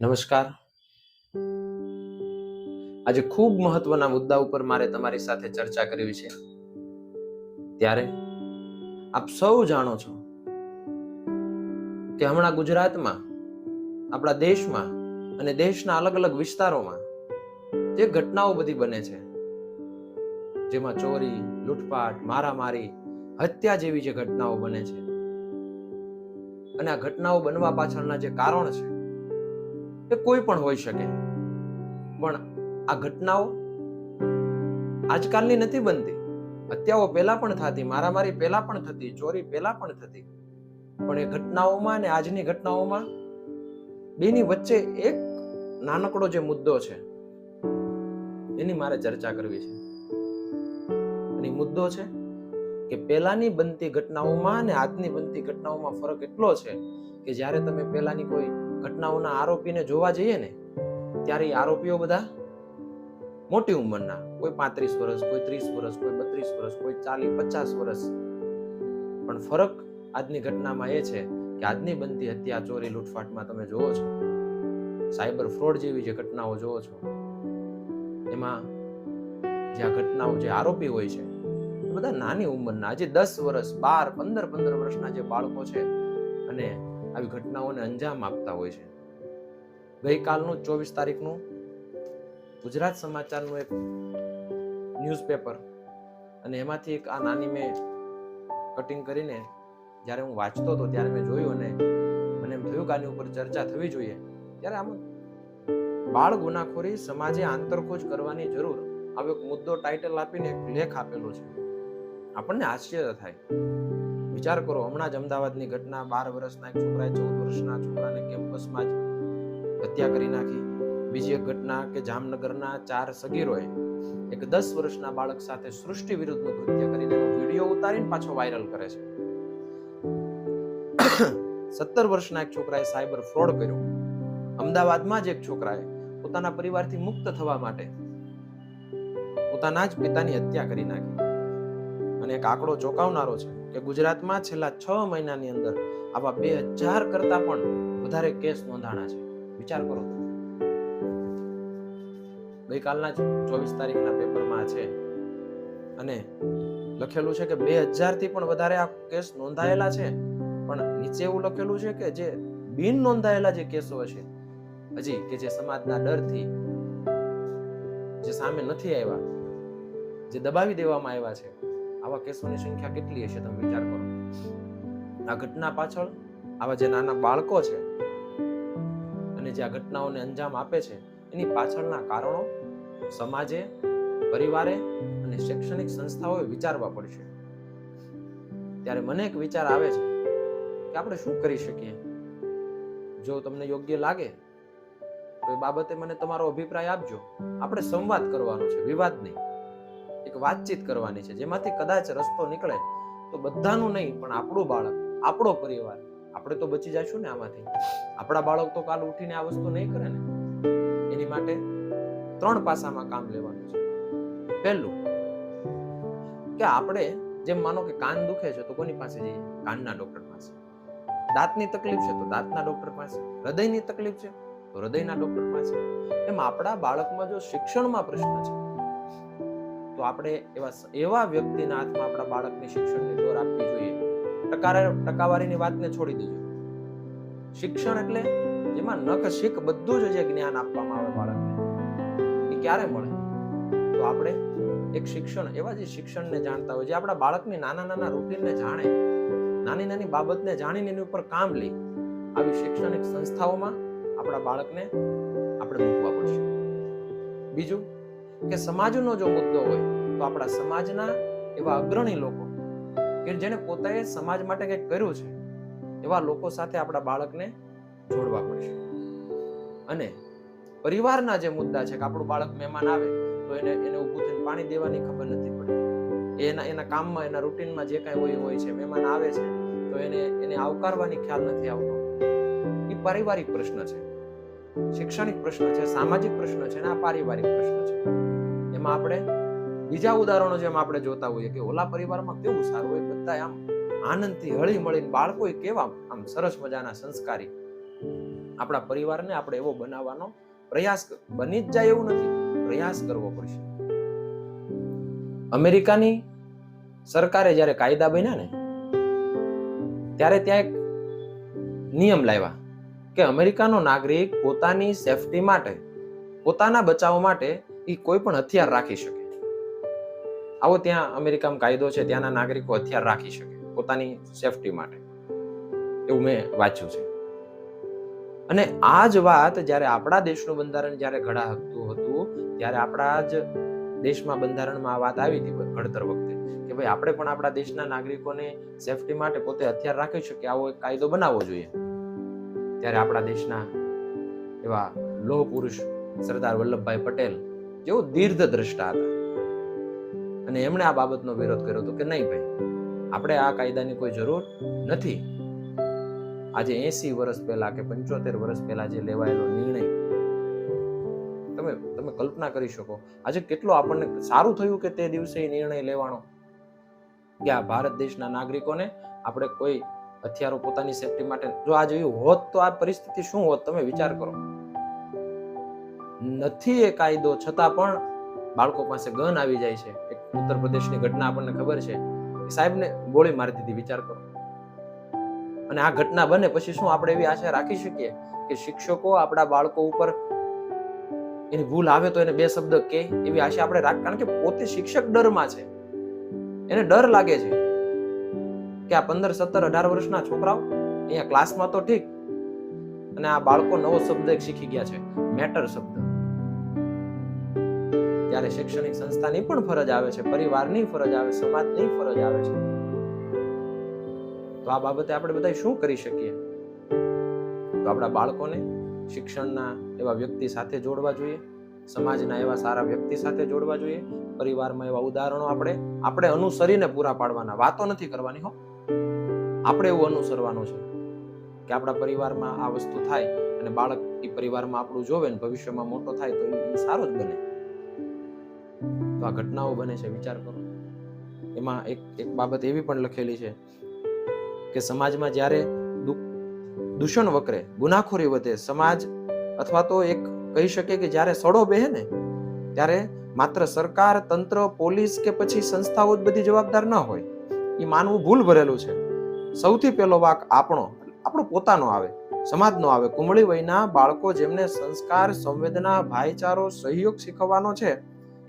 નમસ્કાર. આજે ખૂબ મહત્વના મુદ્દા ઉપર મારે તમારી સાથે ચર્ચા કરવી છે. ત્યારે આપ સૌ જાણો છો કે હમણાં ગુજરાતમાં, આપણા દેશમાં અને દેશના અલગ અલગ વિસ્તારોમાં જે ઘટનાઓ બધી બને છે, જેમાં ચોરી લૂંટફાટ મારામારી, હત્યા જેવી જે ઘટનાઓ બને છે. અને આ ઘટનાઓ બનવા પાછળના જે કારણ છે એ કોઈ પણ હોઈ શકે. પણ આ ઘટનાઓ આજકાલની નથી બનતી. હત્યાઓ પહેલા પણ થતી, મારામારી પહેલા પણ થતી, ચોરી પહેલા પણ થતી. પણ એ ઘટનાઓમાં અને આજની ઘટનાઓમાં બેની વચ્ચે એક નાનકડો જે મુદ્દો છે, એની મારે ચર્ચા કરવી છે. અને મુદ્દો છે કે પહેલાની બનતી ઘટનાઓમાં અને આજની બનતી ઘટનાઓમાં ફરક એટલો છે કે જ્યારે તમે પહેલાની કોઈ ઘટનાઓના આરોપીને જોવા જઈએ ને, ત્યારે એ આરોપીઓ બધા મોટી ઉંમરના. કોઈ પાંત્રીસ વર્ષ, કોઈ ત્રીસ વર્ષ, કોઈ બત્રીસ વર્ષ, કોઈ ચાલીસ, પચાસ વર્ષ. પણ ફરક આજની ઘટનામાં એ છે કે આજની બનતી હત્યા, ચોરી, લૂંટફાટમાં તમે જોવો છો. સાયબર ફ્રોડ જેવી જે ઘટનાઓ જોવો છો, એમાં જે આ ઘટનાઓ જે આરોપી હોય છે, એ બધા નાની ઉંમરના. આજે દસ વર્ષ, બાર, પંદર પંદર વર્ષના જે બાળકો છે અને આવી ઘટનાઓને અંજામ આપતા હોય છે. ગઈકાલનું ચોવીસ તારીખનું ગુજરાત સમાચારનું એક ન્યૂઝપેપર અને એમાંથી એક આ નાની મેં કટિંગ કરીને જ્યારે હું વાંચતો હતો ત્યારે મેં જોયું અને મને એમ થયું કે આની ઉપર ચર્ચા થવી જોઈએ. ત્યારે આમ બાળ ગુનાખોરી સમાજે આંતરખોજ કરવાની જરૂર. આવો એક મુદ્દો ટાઇટલ આપીને એક લેખ આપેલો છે. આપણને આશ્ચર્ય થાય. વિચાર કરો, હમણાં જ અમદાવાદની ઘટના, બાર વર્ષના એક છોકરાએ ચૌદ વર્ષના છોકરાને કેમ્પસમાં જ હત્યા કરી નાખી. બીજી એક ઘટના કે જામનગરના ચાર સગીરોએ એક દસ વર્ષના બાળક સાથે સૃષ્ટિ વિરુદ્ધનું કૃત્ય કરીને વીડિયો ઉતારીને પાછો વાયરલ કરે છે. સત્તર વર્ષના એક છોકરાએ સાયબર ફ્રોડ કર્યો. અમદાવાદમાં જ એક છોકરાએ પોતાના પરિવારથી મુક્ત થવા માટે પોતાના જ પિતાની હત્યા કરી નાખી. અને એક આંકડો ચોંકાવનારો છે. કે ગુજરાતમાં છેલ્લા છ મહિનાની અંદર આવા બે હજાર કરતા પણ વધારે કેસ નોંધાણા છે. વિચાર કરો. ગઈકાલના જ ચોવીસ તારીખના પેપરમાં છે. અને લખેલું છે કે બે હજારથી પણ વધારે આ કેસ નોંધાયેલા છે. પણ નીચે એવું લખેલું છે કે જે બિન નોંધાયેલા જે કેસો છે, હજી કે જે સમાજના ડરથી જે સામે નથી આવ્યા, જે દબાવી દેવામાં આવ્યા છે આવા કેસોની સંખ્યા કેટલી હશે તમે વિચાર કરો. આ ઘટના પાછળ આવા જે નાના બાળકો છે અને જે આ ઘટનાઓને અંજામ આપે છે, એની પાછળના કારણો સમાજે, પરિવારે અને શૈક્ષણિક સંસ્થાઓએ વિચારવા પડશે. ત્યારે મને એક વિચાર આવે છે કે આપણે શું કરી શકીએ? જો તમને યોગ્ય લાગે, તો એ બાબતે મને તમારો અભિપ્રાય આપજો. આપણે સંવાદ કરવાનો છે વિવાદ નહીં એક વાતચીત કરવાની છે, જેમાંથી કદાચ રસ્તો નીકળે તો બધાનું નહીં, પણ આપણું બાળક, આપણો પરિવાર, આપણે તો બચી જશું ને આમાંથી. આપણા બાળક તો કાલ ઉઠીને આ વસ્તુ નહીં કરે ને. એની માટે ત્રણ પાસામાં કામ લેવાનું છે. પહેલું, કે આપણે જેમ માનો કે કાન દુખે છે, તો કોની પાસે જઈએ? કાનના ડોક્ટર પાસે. દાંતની તકલીફ છે, તો દાંતના ડોક્ટર પાસે. હૃદયની તકલીફ છે, તો હૃદયના ડોક્ટર પાસે. એમ આપણા બાળકમાં જો શિક્ષણમાં પ્રશ્ન છે આપણે એવા એવા વ્યક્તિના હાથમાં આપણા બાળકને શિક્ષણની દોર આપવી જોઈએ. ટકારે, ટકાવારીની વાતને છોડી દેજો. શિક્ષણ એટલે જેમાં નખ, શીખ બધું જ જે જ્ઞાન આપવામાં આવે બાળકને, એ ક્યારે મળે? તો આપણે એક શિક્ષણ, એવા જે શિક્ષણને જાણતા હોય, જે આપણા બાળકની નાના નાના રૂટીનને જાણે, નાની નાની બાબતને જાણીને એની ઉપર કામ લે, આવી શૈક્ષણિક સંસ્થાઓમાં આપણા બાળકને આપણે મૂકવા પડશે. બીજું કે સમાજનો જો મુદ્દો હોય, તો આપણા સમાજના એવા અગ્રણી લોકો કે જેને પોતાએ સમાજ માટે કંઈક કર્યું છે, એવા લોકો સાથે આપણા બાળકને જોડવા પડશે. અને પરિવારના જે મુદ્દા છે કે આપણું બાળક મહેમાન આવે, તો એને એને ઊભું થઈને પાણી દેવાની ખબર નથી પડતી. એના એના કામમાં, એના રૂટીનમાં જે કાંઈ હોય હોય છે, મહેમાન આવે છે, તો એને એને આવકારવાની ખ્યાલ નથી આવતો. એ પારિવારિક પ્રશ્ન છે. શૈક્ષણિક પ્રશ્ન છે, સામાજિક પ્રશ્ન છે અને આ પારિવારિક પ્રશ્ન છે. એમાં આપણે બીજા ઉદાહરણો જેમ આપણે જોતા હોઈએ કે ઓલા પરિવારમાં કેવું સારું હોય બધા આમ આનંદથી હળી મળીને બાળકો કેવા આમ સરસ મજાના સંસ્કારી. આપણા પરિવારને આપણે એવો બનાવવાનો પ્રયાસ બની જ જાય એવું નથી, પ્રયાસ કરવો પડશે. અમેરિકાની સરકારે જ્યારે કાયદા બન્યા ને, ત્યારે ત્યાં એક નિયમ લાવ્યા. કે અમેરિકાનો નાગરિક પોતાની સેફટી માટે, પોતાના બચાવ માટે એ કોઈ પણ હથિયાર રાખી શકે. આવો ત્યાં અમેરિકામાં કાયદો છે, ત્યાંના નાગરિકો હથિયાર રાખી શકે, પોતાની સેફટી માટે. એવું મેં વાંચ્યું છે. અને આ જ વાત જ્યારે આપણા દેશનું બંધારણ જ્યારે ઘડાતું હતું, ત્યારે આપણા જ દેશમાં બંધારણમાં આ વાત આવી હતી ઘડતર વખતે, કે ભાઈ, આપણે પણ આપણા દેશના નાગરિકોને સેફટી માટે પોતે હથિયાર રાખી શકીએ, આવો એક કાયદો બનાવવો જોઈએ. ત્યારે આપણા દેશના એવા લોહ પુરુષ સરદાર વલ્લભભાઈ પટેલ જેઓ દીર્ઘ દ્રષ્ટા હતા. અને એમણે આ બાબતનો વિરોધ કર્યો હતો કે નહીં ભાઈ, આપણે આ કાયદાની કોઈ જરૂર નથી. આજે એસી વર્ષ પહેલા કે પંચોતેર વર્ષ પહેલા જે લેવાયેલો નિર્ણય, તમે તમે કલ્પના કરી શકો, આજે કેટલો આપણને સારું થયું કે તે દિવસે નિર્ણય લેવાનો? કે આ ભારત દેશના નાગરિકોને આપણે કોઈ હથિયારો પોતાની સેફટી માટે જો આ જોયું હોત તો આ પરિસ્થિતિ શું હોત તમે વિચાર કરો. નથી એ કાયદો, છતાં પણ બાળકો પાસે ગન આવી જાય છે. એક ઉત્તર પ્રદેશની ઘટના આપણને ખબર છે. સાહેબને ગોળી મારી દીધી, વિચાર કરો. અને આ ઘટના બને પછી શું આપણે એવી આશા રાખી શકીએ કે શિક્ષકો આપણા બાળકો ઉપર એની ભૂલ આવે તો એને બે શબ્દ કે એવી આશા આપણે રાખ, કારણ કે પોતે શિક્ષક ડરમાં છે. એને ડર લાગે છે. કે આ પંદર, સત્તર, અઢાર વર્ષના છોકરાઓ અહીંયા ક્લાસમાં તો ઠીક, અને આ બાળકો નવો શબ્દ એક શીખી ગયા છે મેટર શબ્દ. ત્યારે શૈક્ષણિક સંસ્થાની પણ ફરજ આવે છે, પરિવારની ફરજ આવે, સમાજની ફરજ આવે છે. તો આ બાબતે આપણે બધા શું કરી શકીએ? તો આપણા બાળકોને શિક્ષણના એવા વ્યક્તિ સાથે જોડવા જોઈએ, સમાજના એવા સારા વ્યક્તિ સાથે જોડવા જોઈએ, પરિવારમાં એવા ઉદાહરણો આપણે આપણે અનુસરીને પૂરા પાડવાના, વાતો નથી કરવાની હો. આપણે એવું અનુસરવાનું છે કે આપણા પરિવારમાં આ વસ્તુ થાય અને બાળક એ પરિવારમાં આપણું જોવે ને ભવિષ્યમાં મોટો થાય તો એ સારો જ બને. તો આ ઘટનાઓ બને છે, વિચાર કરો. એમાં એક એક બાબત એવી પણ લખેલી છે કે સમાજમાં જ્યારે દૂષણ વકરે, ગુનાખોરી વધે, સમાજ અથવા તો એક કહી શકે કે જ્યારે સડો બેહે ને, ત્યારે માત્ર સરકાર, તંત્ર, પોલીસ કે પછી સંસ્થાઓ જ બધી જવાબદાર ન હોય. એ માનવું ભૂલ ભરેલું છે. સૌથી પહેલો વાક આપણો આપણો પોતાનો આવે. સમાજનો આવે. કુમળી વયના બાળકો જેમને સંસ્કાર, સંવેદના, ભાઈચારો, સહયોગ શીખવવાનો છે,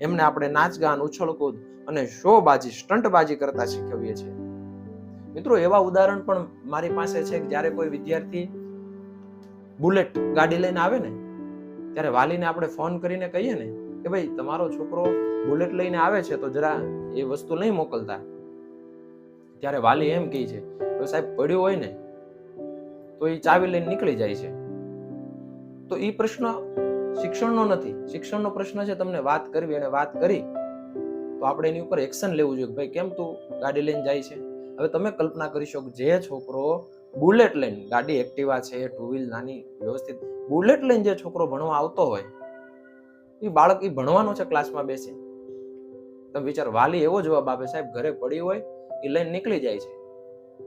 એમને આપણે નાચગાન ઉછળકૂદ અને શોબાજી, સ્ટંટબાજી કરતા શીખવીએ છીએ. મિત્રો, એવા ઉદાહરણ પણ મારી પાસે છે કે જ્યારે કોઈ વિદ્યાર્થી બુલેટ ગાડી લઈને આવે ને, ત્યારે વાલીને આપણે ફોન કરીને કહીએ ને કે ભાઈ, તમારો છોકરો બુલેટ લઈને આવે છે તો જરા એ વસ્તુ નહીં મોકલતા. ત્યારે વાલી એમ કહે છે "હવે સાહેબ, પડ્યું હોય ને, તો એ ચાવી લઈને નીકળી જાય છે. તો એ પ્રશ્ન શિક્ષણનો નથી. શિક્ષણનો પ્રશ્ન છે, તમને વાત કરવી અને વાત કરી, તો આપણે એની ઉપર એક્શન લેવું જોઈએ ભાઈ, કેમ તું ગાડી લઈને જાય છે? હવે તમે કલ્પના કરી શકો જે છોકરો બુલેટ લઈને, ગાડી એક્ટિવા છે ટુ વ્હીલ નાની વ્યવસ્થિત બુલેટ લઈને જે છોકરો ભણવા આવતો હોય એ બાળક એ ભણવાનો છે ક્લાસમાં બેસી તમે વિચાર, વાલી એવો જવાબ આપે, સાહેબ, ઘરે પડી હોય એ લઈને નીકળી જાય છે.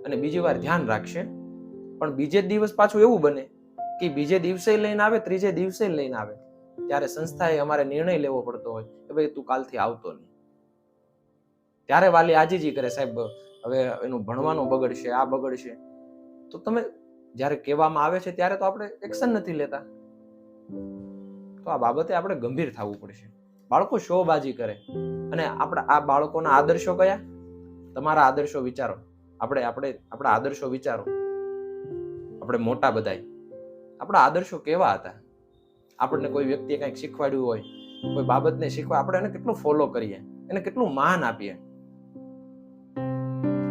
અને બીજી વાર ધ્યાન રાખશે. પણ બીજે દિવસ પાછું એવું બને કે બીજે દિવસે લઈને આવે, ત્રીજે દિવસે લઈને આવે. ત્યારે સંસ્થાએ અમારે નિર્ણય લેવો પડતો હોય કે ભાઈ તું કાલથી આવતો નહીં. ત્યારે વાલી આજીજી કરે, સાહેબ, હવે એનું ભણવાનું બગડશે, આ બગડશે. તો તમે જ્યારે કહેવામાં આવે છે ત્યારે તો આપણે એક્શન નથી લેતા. તો આ બાબતે આપણે ગંભીર થવું પડશે. બાળકો શોબાજી કરે. અને આપણા આ બાળકોના આદર્શો કયા? તમારા આદર્શો વિચારો. આપણે આપણે, આપણા આદર્શો વિચારો. આપણે મોટા બધાય. આપણા આદર્શો કેવા હતા? આપણને કોઈ વ્યક્તિએ કંઈક શીખવાડ્યું હોય, કોઈ બાબતને શીખવા, આપણે એને કેટલું ફોલો કરીએ, એને કેટલું માન આપીએ.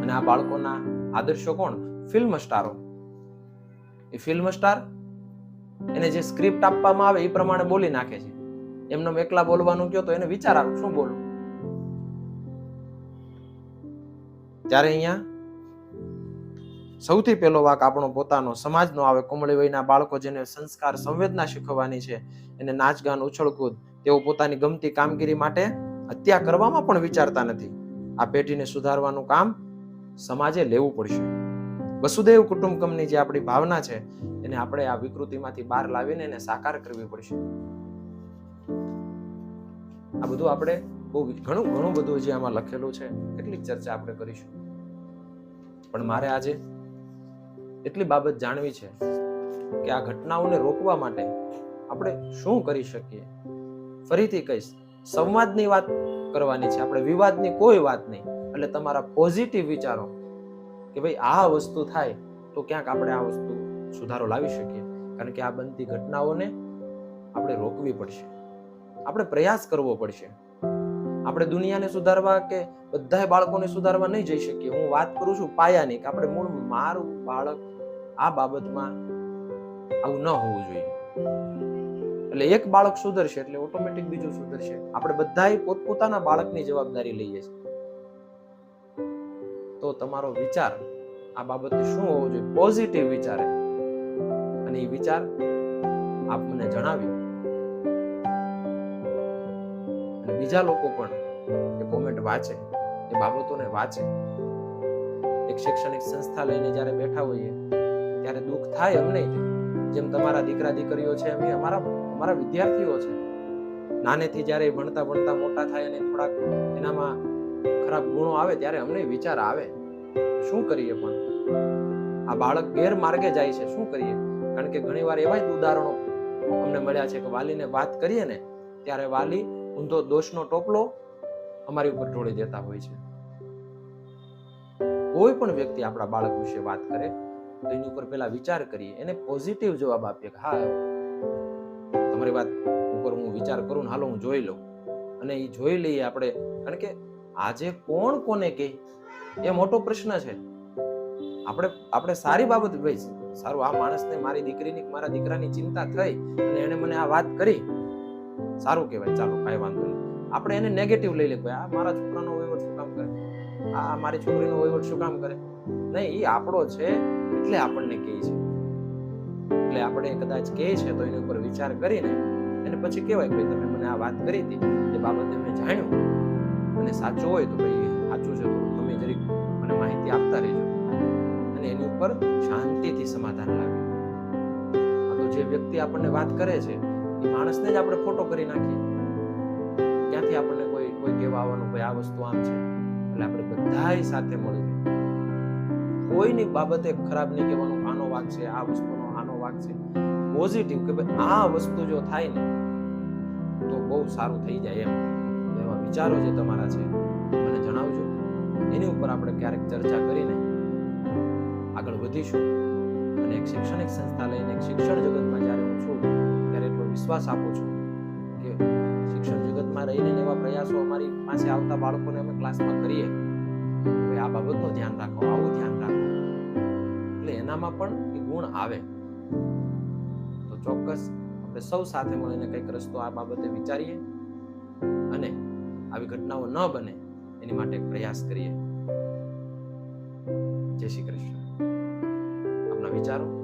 અને આ બાળકોના આદર્શો કોણ? ફિલ્મ સ્ટારો એ ફિલ્મ સ્ટાર એને જે સ્ક્રિપ્ટ આપવામાં આવે એ પ્રમાણે બોલી નાખે છે. એમને એકલા બોલવાનું કયો તો એને વિચાર આવે, શું બોલવું ત્યારે અહીંયા સૌથી પહેલો વાક આપણો પોતાનો સમાજનો આવે. કુમળી વયના બાળકો જેને સંસ્કાર, સંવેદના શીખવવાની છે, એને નાચગાન ઉછળકૂદ તેઓ પોતાની ગમતી કામગીરી માટે હત્યા કરવામાં પણ વિચારતા નથી. આ પેઢીને સુધારવાનું કામ સમાજે લેવું પડશે. વસુદેવ કુટુંબકમની જે આપણી ભાવના છે, એને આપણે આ વિકૃતિમાંથી બહાર લાવીને એને સાકાર કરવી પડશે. આ બધું આપણે બહુ ઘણું ઘણું બધું જે આમાં લખેલું છે, કેટલીક ચર્ચા આપણે કરીશું. પણ મારે આજે એટલી બાબત જાણવી છે કે આ ઘટનાઓને રોકવા માટે આપણે શું કરી શકીએ? ફરીથી કહીશ, સંવાદની વાત કરવાની છે. આપણે વિવાદની કોઈ વાત નહીં. એટલે તમારા પોઝિટિવ વિચારો કે ભાઈ આ વસ્તુ થાય તો ક્યાંક આપણે આ વસ્તુ સુધારો લાવી શકીએ. કારણ કે આ બનતી ઘટનાઓને આપણે રોકવી પડશે. આપણે પ્રયાસ કરવો પડશે. આપણે દુનિયાને સુધારવા કે બધા બાળકોને સુધારવા નહીં જઈ શકીએ. હું વાત કરું છું પાયાની, કે આપણે મૂળ મારું બાળક આ બાબતમાં આવું ન હોવું જોઈએ. એટલે એક બાળક સુધરશે એટલે ઓટોમેટિક બીજું સુધરશે. આપણે બધાએ પોતપોતાના બાળકની જવાબદારી લઈએ છીએ તો તમારો વિચાર આ બાબતે શું હોવો જોઈએ? પોઝિટિવ વિચારે અને એ વિચાર આપ મને જણાવી અને બીજા લોકો પણ એ કોમેન્ટ વાંચે, એ બાબતોને વાંચે. એક શૈક્ષણિક સંસ્થા લઈને જ્યારે બેઠા હોઈએ ત્યારે દુઃખ થાય અમને જેમ તમારા દીકરા દીકરીઓ છે, એમ અમારા અમારા વિદ્યાર્થીઓ છે. નાનેથી જ્યારે ભણતા ભણતા મોટા થાય અને થોડાક એનામાં ખરાબ ગુણો આવે, ત્યારે અમને વિચાર આવે. શું કરીએ પણ? આ બાળક ગેરમાર્ગે જાય છે, શું કરીએ? કારણ કે ઘણીવાર એવા જ ઉદાહરણો અમને મળ્યા છે કે વાલીને વાત કરીએ ને, ત્યારે વાલી ઊંધો દોષનો ટોપલો અમારી ઉપર ઢોળી દેતા હોય છે. કોઈ પણ વ્યક્તિ આપણા બાળક વિશે વાત કરે તો એની ઉપર પહેલા વિચાર કરીએ, એને પોઝિટિવ જવાબ આપીએ કે હા, તમારી વાત ઉપર હું વિચાર કરું ને હાલો હું જોઈ લઉં. અને એ જોઈ લઈએ આપણે, કારણ કે આજે કોણ કોને કહે? એ મોટો પ્રશ્ન છે. આપણે આપણે સારી બાબત ભાઈ સારું, આ માણસને મારી દીકરીની મારા દીકરાની ચિંતા થઈ અને એને મને આ વાત કરી. સારું કહેવાય, ચાલો, કાંઈ વાંધો નહીં. આપણે એને નેગેટિવ લઈ લે ભાઈ, આ મારા છોકરાનો વહીવટ શું કામ કરે? આ મારી છોકરીનો વહીવટ શું કામ કરે? નહીં એ આપણો છે. એટલે આપણને કહે છે. એટલે આપણે કદાચ કહે છે તો એની ઉપર વિચાર કરીને એને પછી કહેવાય ભાઈ તમે મને આ વાત કરી હતી, એ બાબતે મેં જાણ્યું. અને સાચું હોય તો ભાઈ સાચું છે તો તમે જરીક મને માહિતી આપતા રહેજો. અને એની ઉપર શાંતિથી સમાધાન લાવે આ તો જે વ્યક્તિ આપણને વાત કરે છે, એ માણસને જ આપણે ખોટો કરી નાખીએ. ક્યાંથી આપણને કોઈ કોઈ કહેવા આવવાનું ભાઈ આ વસ્તુ આમ છે? એટલે આપણે બધાય સાથે મળીને કોઈની બાબતે ખરાબ નહીં કહેવાનું. આનો વાક છે, આ વસ્તુનો આનો વાક છે. પોઝિટિવ કે ભાઈ, આ વસ્તુ જો થાય ને, તો બહુ સારું થઈ જાય એમ. એવા વિચારો જે તમારા છે, મને જણાવજો. એની ઉપર આપણે ક્યારેક ચર્ચા કરીને આગળ વધીશું. અને એક શૈક્ષણિક સંસ્થા લઈને એક શિક્ષણ જગતમાં જ્યારે હું છું, ત્યારે એટલો વિશ્વાસ આપું છું કે શિક્ષણ જગતમાં રહીને એવા પ્રયાસો અમારી પાસે આવતા બાળકોને અમે ક્લાસમાં કરીએ. એનામાં પણ એ ગુણ આવે. તો ચોક્કસ આપણે સૌ સાથે મળીને કંઈક રસ્તો આ બાબતે વિચારીએ અને આવી ઘટનાઓ ન બને એની માટે પ્રયાસ કરીએ. જય શ્રી કૃષ્ણ. આપના વિચારો